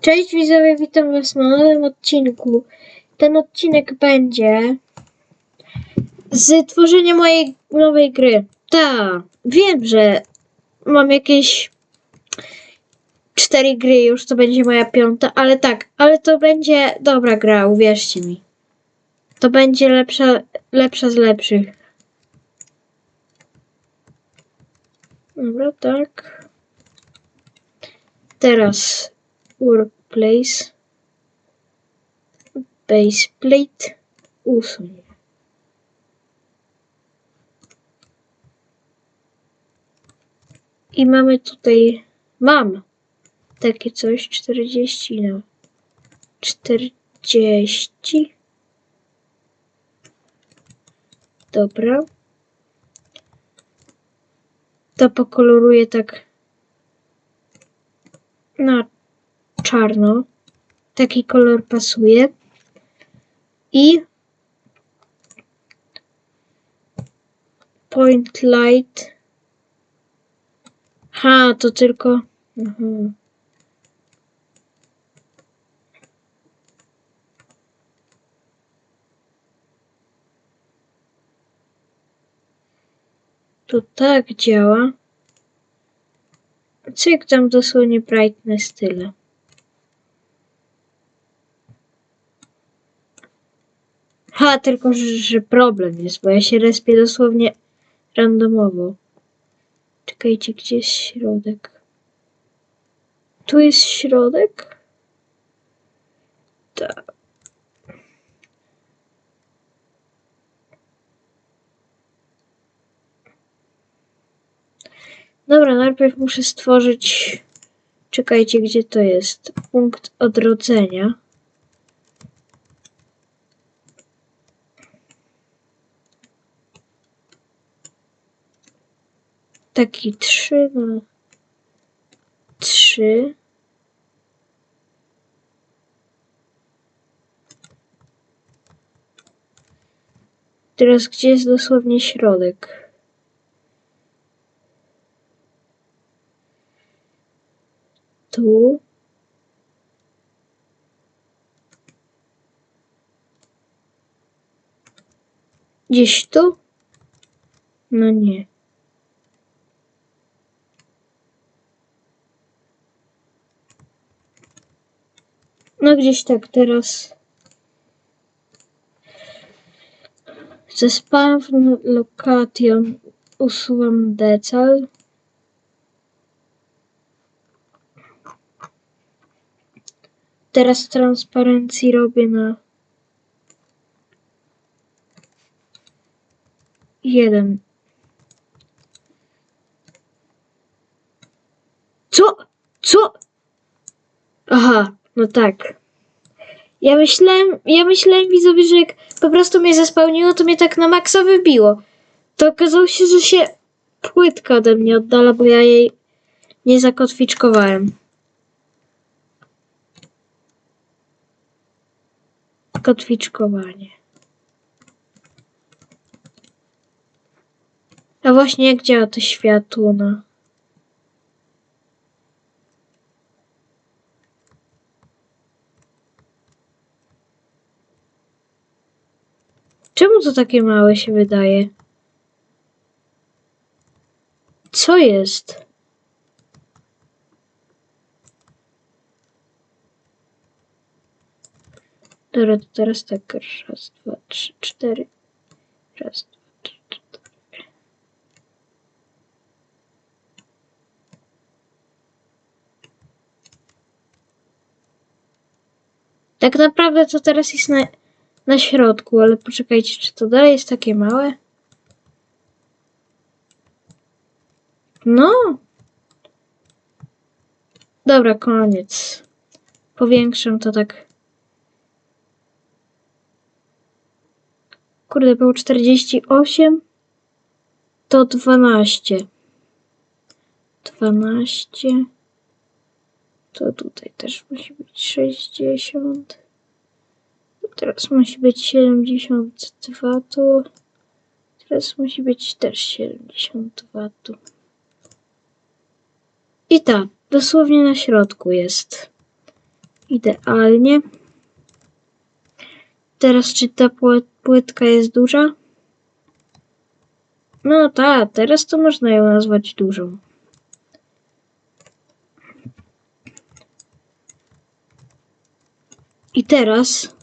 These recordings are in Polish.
Cześć widzowie, witam was na nowym odcinku. Ten odcinek będzie z tworzenia mojej nowej gry. Ta, wiem, że mam jakieś cztery gry już, to będzie moja piąta, ale tak, ale to będzie dobra gra, uwierzcie mi. To będzie lepsza, lepsza z lepszych. Dobra, tak. Teraz workplace, baseplate, usuń. I mamy tutaj, mam takie coś, 40 na 40. Dobra. To pokoloruję tak na czarno. Taki kolor pasuje. I point light. Ha, to tylko. Mhm. To tak działa. Cyk tam dosłownie brightness tyle. Ha, tylko że, problem jest, bo ja się respię dosłownie randomowo. Czekajcie, gdzie jest środek? Tu jest środek? Tak. Dobra, najpierw muszę stworzyć. Czekajcie, gdzie to jest? Punkt odrodzenia. Taki trzy na trzy. Teraz gdzie jest dosłownie środek? Tu. Gdzieś tu? No nie. No gdzieś tak teraz. Ze spawn location usuwam decal. Teraz transparencji robię na jeden. Co? Co? Aha, no tak. Ja myślałem, ja myślałem widzowie, że jak po prostu mnie zespełniło, to mnie tak na maksa wybiło. To okazało się, że się płytka ode mnie oddala, bo ja jej nie zakotwiczkowałem. Kotwiczkowanie. A właśnie jak działa to światło na... Czemu to takie małe się wydaje? Co jest? Dobra, to teraz tak. Raz, dwa, trzy, cztery. Raz, dwa, trzy, cztery. Tak naprawdę to teraz jest na, na środku, ale poczekajcie, czy to dalej jest takie małe? No. Dobra, koniec. Powiększam to tak. Kurde, było 48. To 12. 12. To tutaj też musi być 60. Teraz musi być 72 tu. Teraz musi być też 72 tu. I tak, dosłownie na środku jest. Idealnie. Teraz czy ta pły- płytka jest duża? No tak, teraz to można ją nazwać dużą. I teraz,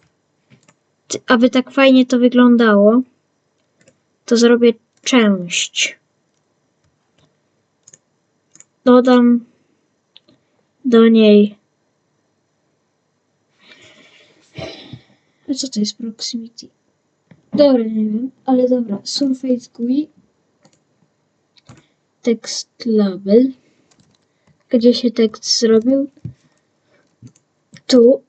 aby tak fajnie to wyglądało, to zrobię część. Dodam do niej. A co to jest proximity? Dobra, nie wiem, ale dobra. Surface GUI. Text label. Gdzie się tekst zrobił? Tu.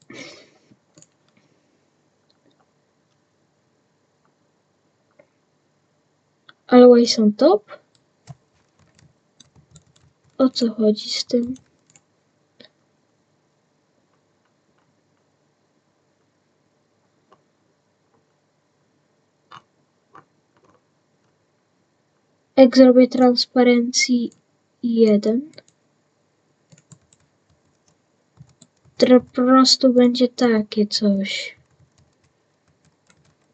Always on top? O co chodzi z tym? Jak zrobię transparencji 1, to po prostu będzie takie coś.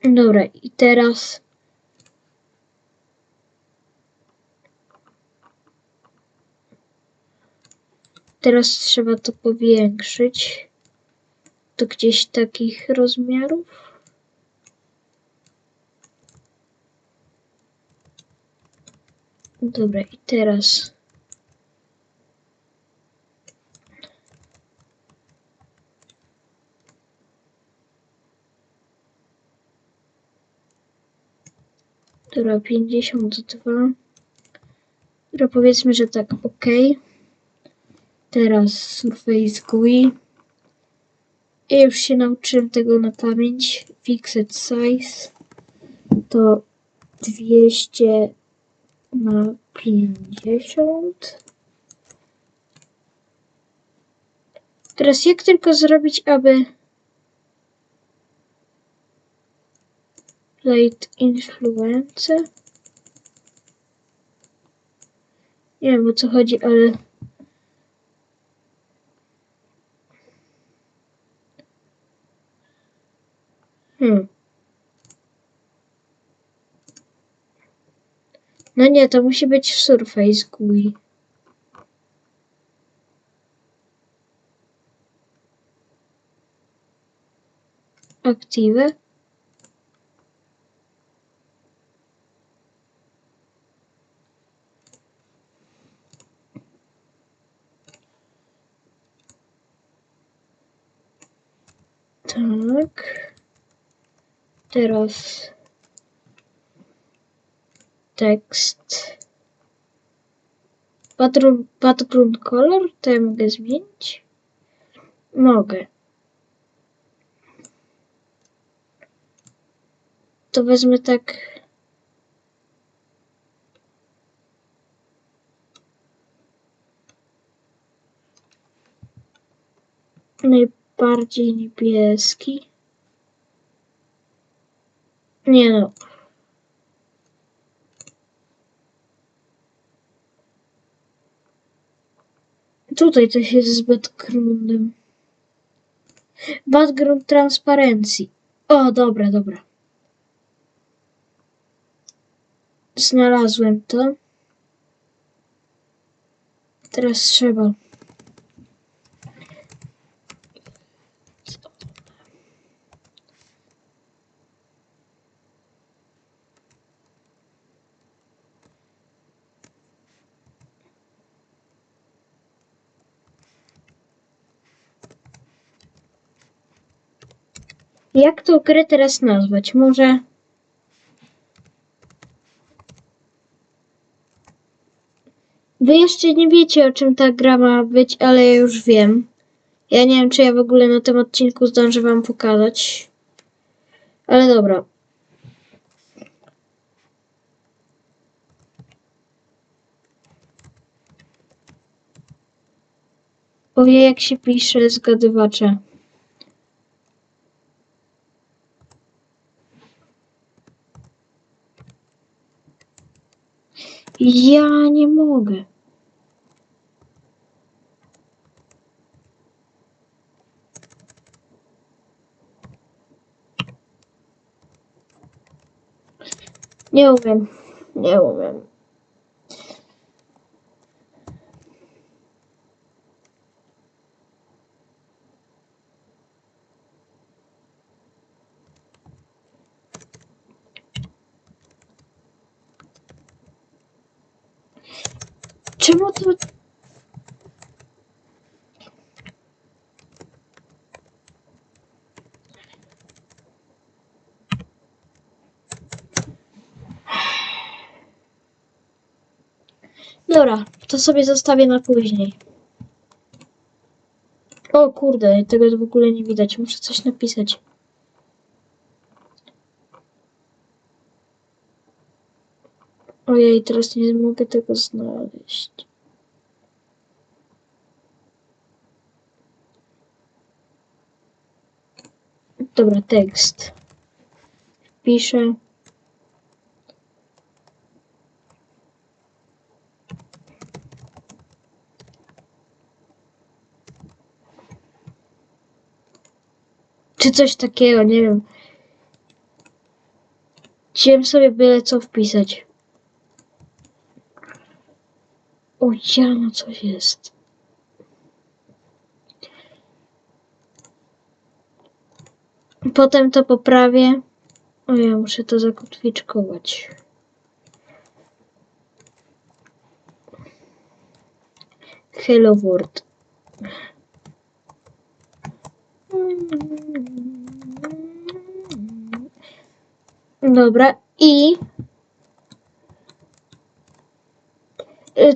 Dobra, i teraz teraz trzeba to powiększyć do gdzieś takich rozmiarów. Dobra, i teraz Dobra, 52. Dobra, powiedzmy, że tak, ok. Teraz Surface GUI. Ja już się nauczyłem tego na pamięć. Fixed size to 200 na 50. Teraz jak tylko zrobić, aby Light Influence. Nie wiem o co chodzi, ale Hmm. No nie, to musi być Surface GUI. Active. Tak. Teraz tekst. Background, background color to ja mogę zmienić? Mogę. To wezmę tak. Najbardziej niebieski. Nie no. Tutaj coś jest z backgroundem. Background transparencji. O, dobra, dobra. Znalazłem to. Teraz trzeba. Jak tą grę teraz nazwać? Może. Wy jeszcze nie wiecie, o czym ta gra ma być, ale ja już wiem. Ja nie wiem, czy ja w ogóle na tym odcinku zdążę Wam pokazać. Ale dobra. Powie, jak się pisze zgadywacze. Я не могу. Не умеем. Не умеем. Dobra, to sobie zostawię na później. O kurde, tego w ogóle nie widać. Muszę coś napisać. Ojej, teraz nie mogę tego znaleźć. Dobra, tekst. Piszę. Czy coś takiego, nie wiem. Chciałem sobie byle co wpisać. O, ja, no coś jest. Potem to poprawię. O, ja muszę to zakotwiczkować. Hello World. Dobra, i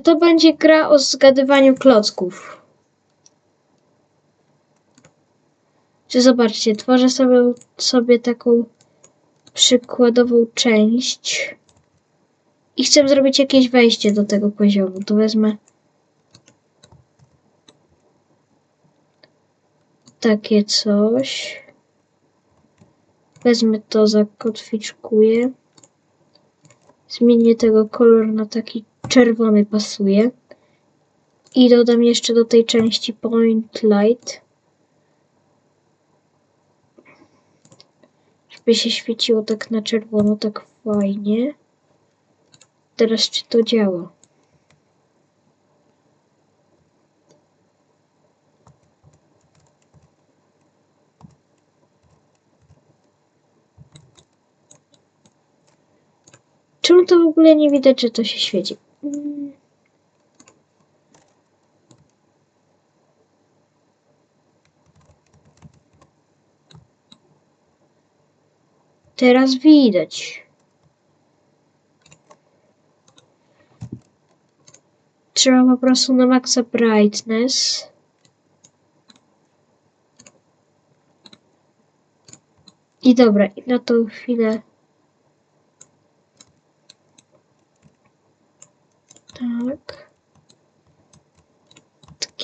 to będzie gra o zgadywaniu klocków. Czy zobaczcie, tworzę sobie, sobie taką przykładową część i chcę zrobić jakieś wejście do tego poziomu. To wezmę takie coś. Wezmę to, zakotwiczkuję. Zmienię tego kolor na taki czerwony pasuje. I dodam jeszcze do tej części point light. Żeby się świeciło tak na czerwono, tak fajnie. Teraz czy to działa? Czemu to w ogóle nie widać, że to się świeci? Teraz widać. Trzeba po prostu na maksa brightness. I dobra, i na tą chwilę Tak.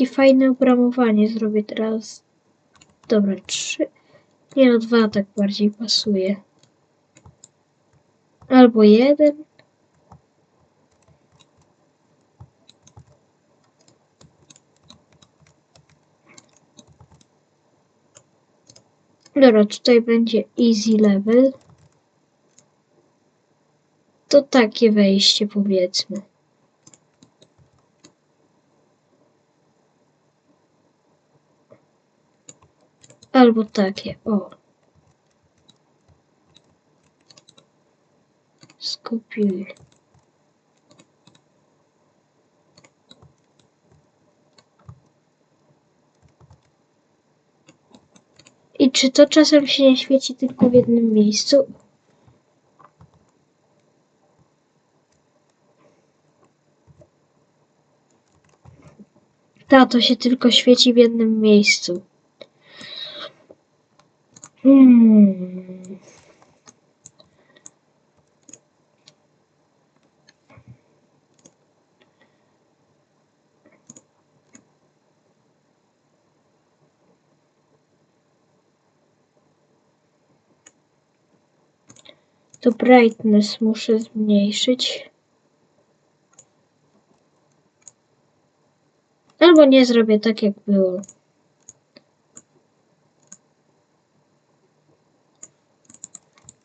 Takie fajne obramowanie zrobię teraz. Dobra, trzy. Nie no, dwa tak bardziej pasuje. Albo jeden. Dobra, tutaj będzie easy level. To takie wejście powiedzmy. Albo takie, o. Skopiuj. I czy to czasem się nie świeci tylko w jednym miejscu? Ta, to się tylko świeci w jednym miejscu. Hmm. To brightness muszę zmniejszyć. Albo nie zrobię tak jak było.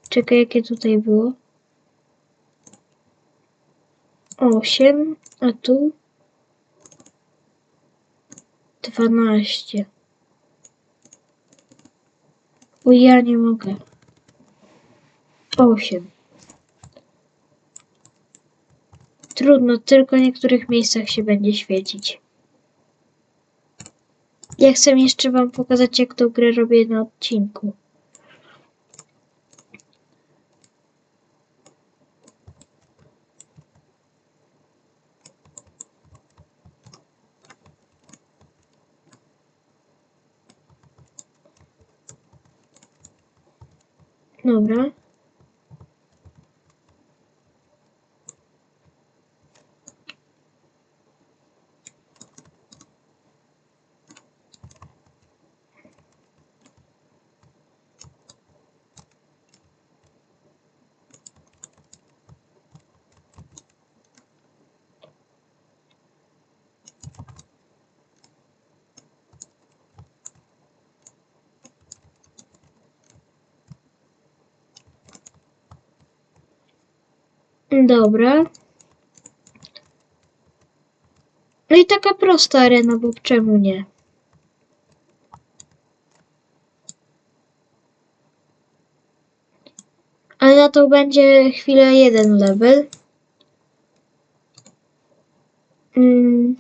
Czekaj, jakie tutaj było? 8, a tu 12. O, ja nie mogę. 8. Trudno, tylko w niektórych miejscach się będzie świecić. Ja chcę jeszcze wam pokazać, jak tą grę robię na odcinku. Dobra. Dobra. No i taka prosta arena, bo czemu nie? Ale na to będzie chwilę jeden level. Mm.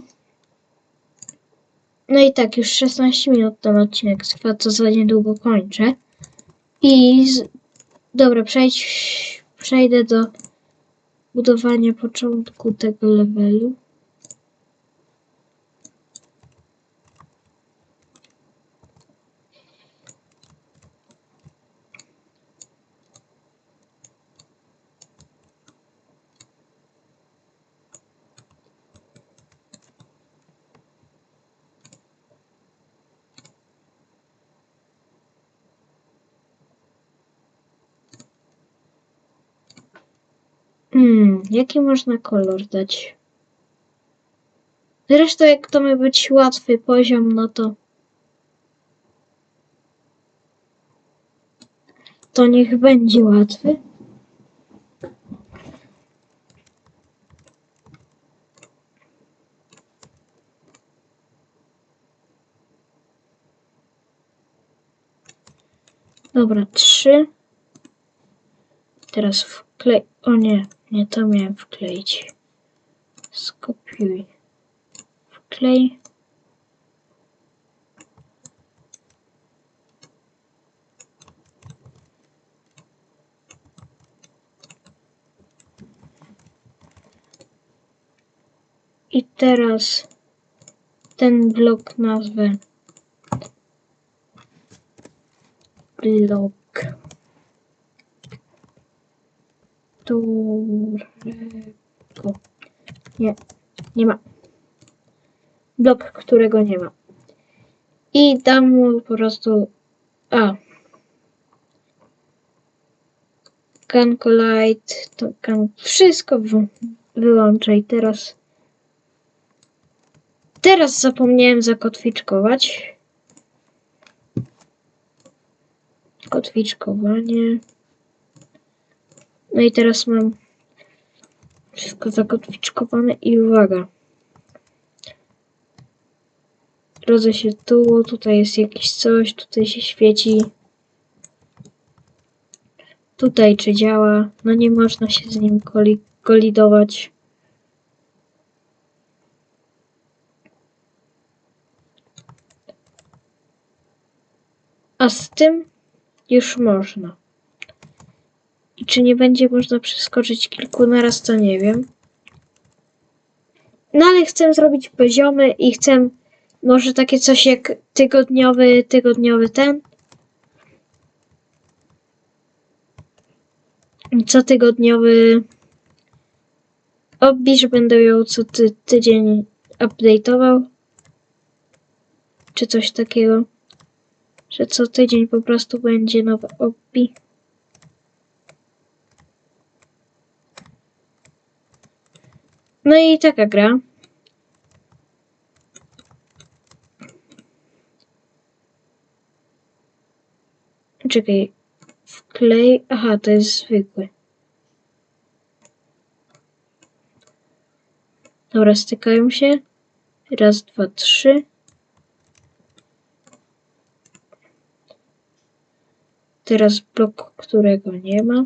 No i tak, już 16 minut ten odcinek trwa, co za niedługo kończę. I z... dobra, przejdź, przejdę do budowania początku tego levelu. Hmm, jaki można kolor dać? Zresztą jak to ma być łatwy poziom, no to to niech będzie łatwy. Dobra, trzy. Teraz wklej... O nie, nie to miałem wkleić. Skopiuj. Wklej. I teraz ten blok nazwę blok nie, nie ma. Blok, którego nie ma. I dam mu po prostu a. Canco Light, to can, wszystko wy, wyłączę i teraz teraz zapomniałem zakotwiczkować. Kotwiczkowanie. No i teraz mam wszystko zakotwiczkowane i uwaga. Rodzę się tu, tutaj jest jakieś coś, tutaj się świeci. Tutaj czy działa? No nie można się z nim koli kolidować. A z tym już można. I czy nie będzie można przeskoczyć kilku naraz, to nie wiem. No ale chcę zrobić poziomy i chcę może takie coś jak tygodniowy, tygodniowy ten. Cotygodniowy obbisz będę ją co ty, tydzień update'ował. Czy coś takiego. Że co tydzień po prostu będzie nowe obbi. No i taka gra. Czekaj. Wklej. Aha, to jest zwykły. Dobra, stykają się. Raz, dwa, trzy. Teraz blok, którego nie ma.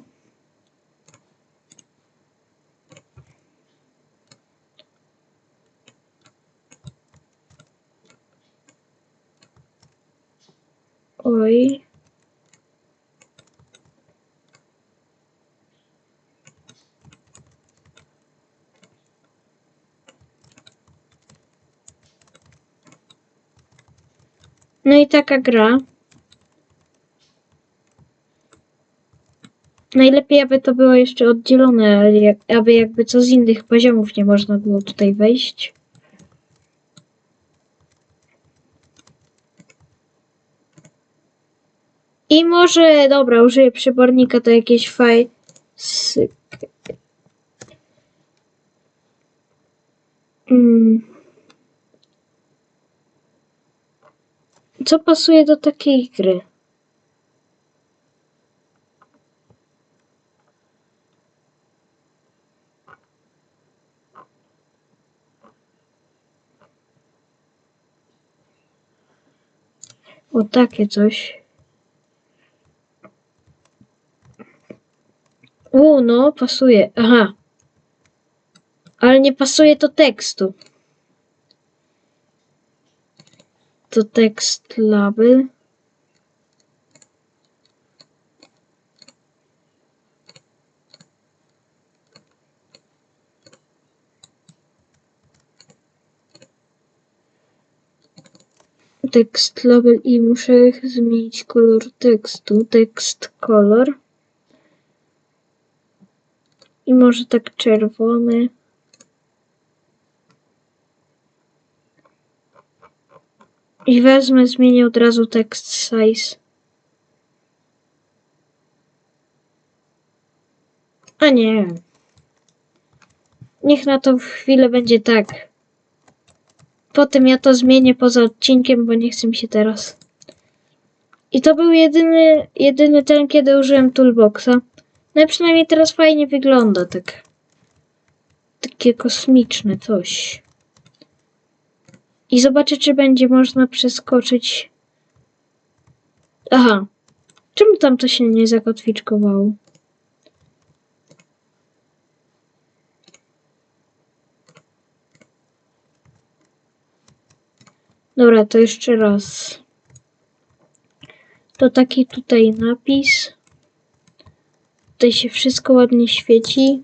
Oj. No i taka gra. Najlepiej, aby to było jeszcze oddzielone, aby jakby co z innych poziomów nie można było tutaj wejść. I może, dobra, użyję przybornika do jakiejś faj... Syk. Co pasuje do takiej gry? O takie coś. U, no, pasuje. Aha. Ale nie pasuje do tekstu. To tekst label. Tekst label i muszę zmienić kolor tekstu. Tekst kolor. I może tak czerwony. I wezmę, zmienię od razu tekst size. A nie. Niech na to chwilę będzie tak. Potem ja to zmienię poza odcinkiem, bo nie chce mi się teraz. I to był jedyny, jedyny ten, kiedy użyłem toolboxa. No i przynajmniej teraz fajnie wygląda, tak. Takie kosmiczne coś. I zobaczę, czy będzie można przeskoczyć. Aha. Czemu tam to się nie zakotwiczkowało? Dobra, to jeszcze raz. To taki tutaj napis. Tutaj się wszystko ładnie świeci.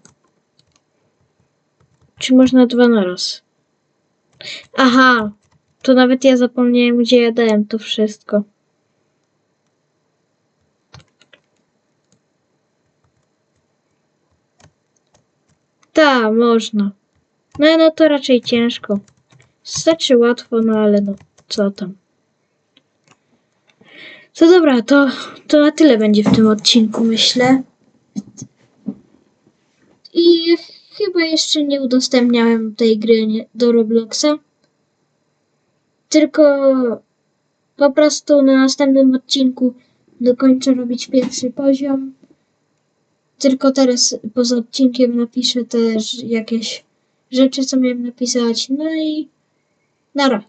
Czy można dwa na raz? Aha, to nawet ja zapomniałem, gdzie ja dałem to wszystko. Ta, można. No, no to raczej ciężko. Znaczy łatwo, no ale no, co tam. To dobra, to, to na tyle będzie w tym odcinku, myślę. I chyba jeszcze nie udostępniałem tej gry do Robloxa. Tylko po prostu na następnym odcinku dokończę robić pierwszy poziom. Tylko teraz poza odcinkiem napiszę też jakieś rzeczy, co miałem napisać. No i nara.